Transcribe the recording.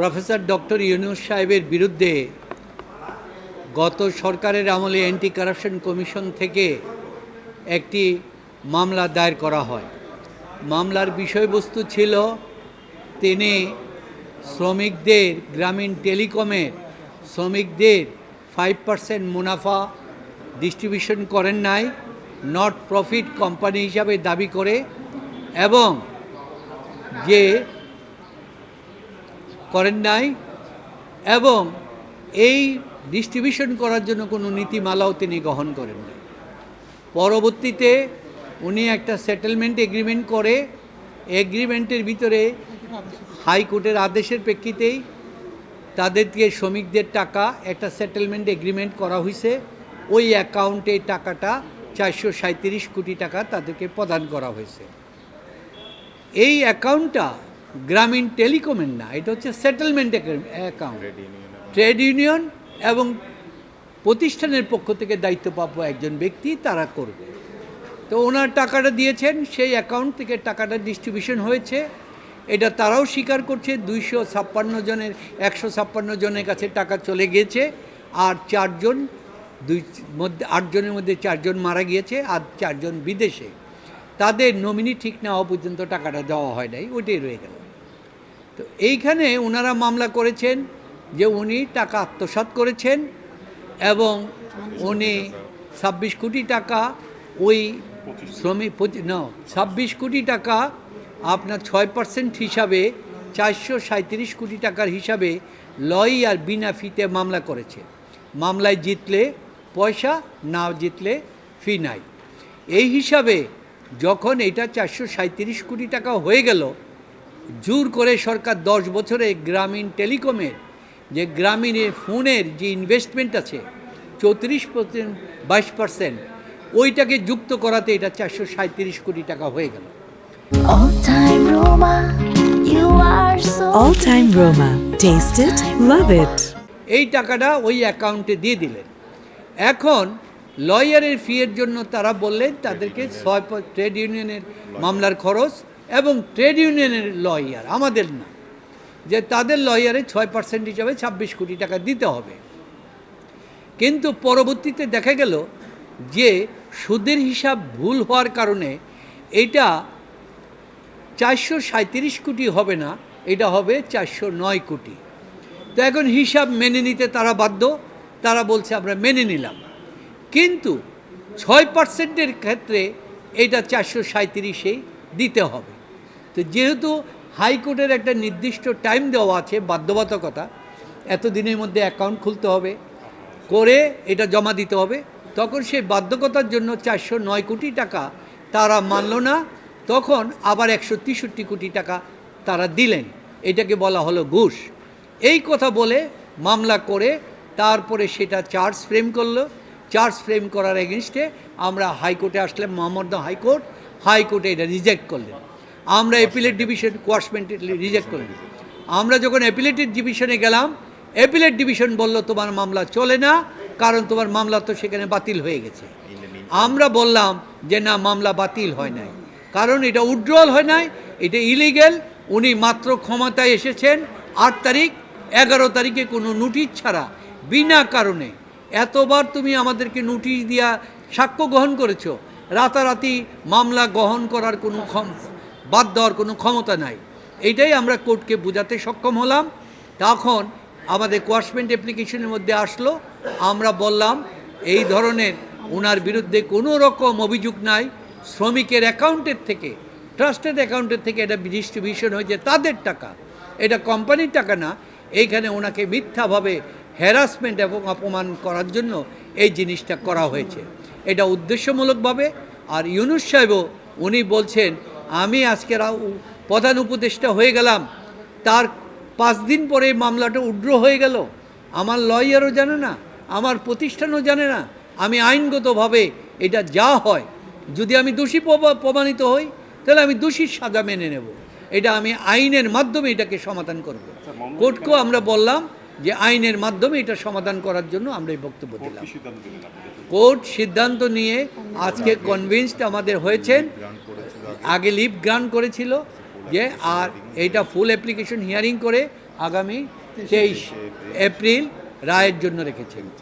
Professor doctor Yunus সাহেবের বিরুদ্ধে গত সরকারের আমলে অ্যান্টি কারাপশন কমিশন থেকে একটি মামলা দায়ের করা হয়। মামলার বিষয়বস্তু ছিল তিনি শ্রমিকদের, গ্রামীণ টেলিকমের শ্রমিকদের ফাইভ পার্সেন্ট মুনাফা ডিস্ট্রিবিউশন করেন নাই নট প্রফিট কোম্পানি হিসাবে দাবি করে এবং যে করেন নাই এবং এই ডিস্ট্রিবিউশন করার জন্য কোনো নীতিমালাও তিনি গ্রহণ করেন নাই। পরবর্তীতে উনি একটা সেটেলমেন্ট এগ্রিমেন্ট করে এগ্রিমেন্টের ভিতরে হাইকোর্টের আদেশের প্রেক্ষিতেই তাদেরকে শ্রমিকদের টাকা একটা সেটেলমেন্ট এগ্রিমেন্ট করা হয়েছে ওই অ্যাকাউন্টে টাকাটা চারশো সাঁত্রিশ কোটি টাকা তাদেরকে প্রদান করা হয়েছে। এই অ্যাকাউন্টটা গ্রামীণ টেলিকমের না এটা হচ্ছে সেটেলমেন্ট অ্যাকাউন্ট ট্রেড ইউনিয়ন এবং প্রতিষ্ঠানের পক্ষ থেকে দায়িত্বপ্রাপ্য একজন ব্যক্তি তারা করবে। তো ওনার টাকাটা দিয়েছেন সেই অ্যাকাউন্ট থেকে টাকাটা ডিস্ট্রিবিউশন হয়েছে। এটা তারাও স্বীকার করছে দুইশো ছাপ্পান্ন জনের একশো ছাপ্পান্ন জনের কাছে টাকা চলে গিয়েছে আর চারজন দুই মধ্যে আটজনের মধ্যে চারজন মারা গিয়েছে আর চারজন বিদেশে। তাদের নমিনি ঠিক না হওয়া পর্যন্ত টাকাটা দেওয়া হয় নাই ওইটাই রয়ে গেল। তো এইখানে ওনারা মামলা করেছেন যে উনি টাকা আত্মসাৎ করেছেন এবং উনি ছাব্বিশ কোটি টাকা ওই শ্রমিক না ছাব্বিশ কোটি টাকা আপনার ছয় পার্সেন্ট হিসাবে চারশো সাঁত্রিশ কোটি টাকার হিসাবে লই আর বিনা ফিতে মামলা করেছে। মামলায় জিতলে পয়সা না জিতলে ফি নাই। এই হিসাবে যখন এটা চারশো সাঁত্রিশ কোটি টাকা হয়ে গেল জোর করে সরকার দশ বছরে গ্রামীণ টেলিকমের যে গ্রামীণ ফোনের যে ইনভেস্টমেন্ট আছে চৌত্রিশ পার্সেন্ট বাইশ পার্সেন্ট ওইটাকে যুক্ত করাতে এটা চারশো সাঁত্রিশ কোটি টাকা হয়ে গেল All time Roma, you are so All Time Roma. Taste it, love it. এই টাকাটা ওই অ্যাকাউন্টে দিয়ে দিলেন এখন লয়ারের ফিয়ের জন্য তারা বললেন তাদেরকে ছয় ট্রেড ইউনিয়নের মামলার খরচ এবং ট্রেড ইউনিয়নের লয়ার আমাদের না, যে তাদের লয়ারে ছয় পার্সেন্ট হিসাবে ছাব্বিশ কোটি টাকা দিতে হবে। কিন্তু পরবর্তীতে দেখা গেল যে সুদের হিসাব ভুল হওয়ার কারণে এটা চারশো সাঁত্রিশ কোটি হবে না, এটা হবে চারশো নয় কোটি। তো এখন হিসাব মেনে নিতে তারা বাধ্য, তারা বলছে আমরা মেনে নিলাম। কিন্তু ছয় পার্সেন্টের ক্ষেত্রে এটা চারশো সাঁত্রিশেই দিতে হবে। তো যেহেতু হাইকোর্টের একটা নির্দিষ্ট টাইম দেওয়া আছে, বাধ্যবাধকতা এত দিনের মধ্যে অ্যাকাউন্ট খুলতে হবে, করে এটা জমা দিতে হবে, তখন সেই বাধ্যকতার জন্য চারশো নয় কোটি টাকা তারা মানল না, তখন আবার একশো তেষট্টি কোটি টাকা তারা দিলেন। এটাকে বলা হলো ঘুষ। এই কথা বলে মামলা করে তারপরে সেটা চার্জ ফ্রেম করল। চার্জ ফ্রেম করার এগেনস্টে আমরা হাইকোর্টে আসলাম, মহামর্দ হাইকোর্ট, হাইকোর্টে এটা রিজেক্ট করলেন। আমরা এপিলেট ডিভিশন কোয়াশমেন্ট রিজেক্ট করলেন আমরা যখন অ্যাপিলেটেড ডিভিশনে গেলাম অ্যাপিলেট ডিভিশন বলল, তোমার মামলা চলে না, কারণ তোমার মামলা তো সেখানে বাতিল হয়ে গেছে। আমরা বললাম যে, না, মামলা বাতিল হয় নাই। কারণ এটা উড্রল হয় নাই, এটা ইলিগেল উনি মাত্র ক্ষমতায় এসেছেন, আট তারিখ, এগারো তারিখে কোনো নোটিশ ছাড়া। বিনা কারণে এতবার তুমি আমাদেরকে নোটিশ দিয়া সাক্ষ্য গ্রহণ করেছ। রাতারাতি মামলা গ্রহণ করার কোনো বাদ দেওয়ার কোনো ক্ষমতা নাই। এইটাই আমরা কোর্টকে বোঝাতে সক্ষম হলাম। তখন আমাদের কোয়াশমেন্ট অ্যাপ্লিকেশনের মধ্যে আসলো। আমরা বললাম, এই ধরনের ওনার বিরুদ্ধে কোনো রকম অভিযোগ নাই। শ্রমিকের অ্যাকাউন্টের থেকে ট্রাস্টেড অ্যাকাউন্টের থেকে এটা ডিস্ট্রিবিউশন হয়েছে, তাদের টাকা। এটা কোম্পানির টাকা না। এইখানে ওনাকে মিথ্যাভাবে হ্যারাসমেন্ট এবং অপমান করার জন্য এই জিনিসটা করা হয়েছে। এটা উদ্দেশ্যমূলকভাবে। আর ইউনুস সাহেবও উনি বলছেন আমি আজকে প্রধান উপদেষ্টা হয়ে গেলাম। তার পাঁচ দিন পরে মামলাটা উড্র হয়ে গেল। আমার লয়ারও জানে না আমার প্রতিষ্ঠানও জানে না। আমি আইনগতভাবে এটা যা হয় যদি আমি দোষী প্রমা- প্রমাণিত হই তাহলে আমি দোষীর সাজা মেনে নেব। এটা আমি আইনের মাধ্যমে এটাকে সমাধান করব। কোর্টকেও আমরা বললাম যে আইনের মাধ্যমে এটা সমাধান করার জন্য আমরা এই বক্তব্য দিলাম। কোর্ট সিদ্ধান্ত নিয়ে আজকে কনভিন্সড আমাদের হয়েছেন। আগে লিভ গান করেছিল যে আর এইটা ফুল অ্যাপ্লিকেশন হিয়ারিং করে আগামী তেইশ এপ্রিল। রায়ের জন্য রেখেছেন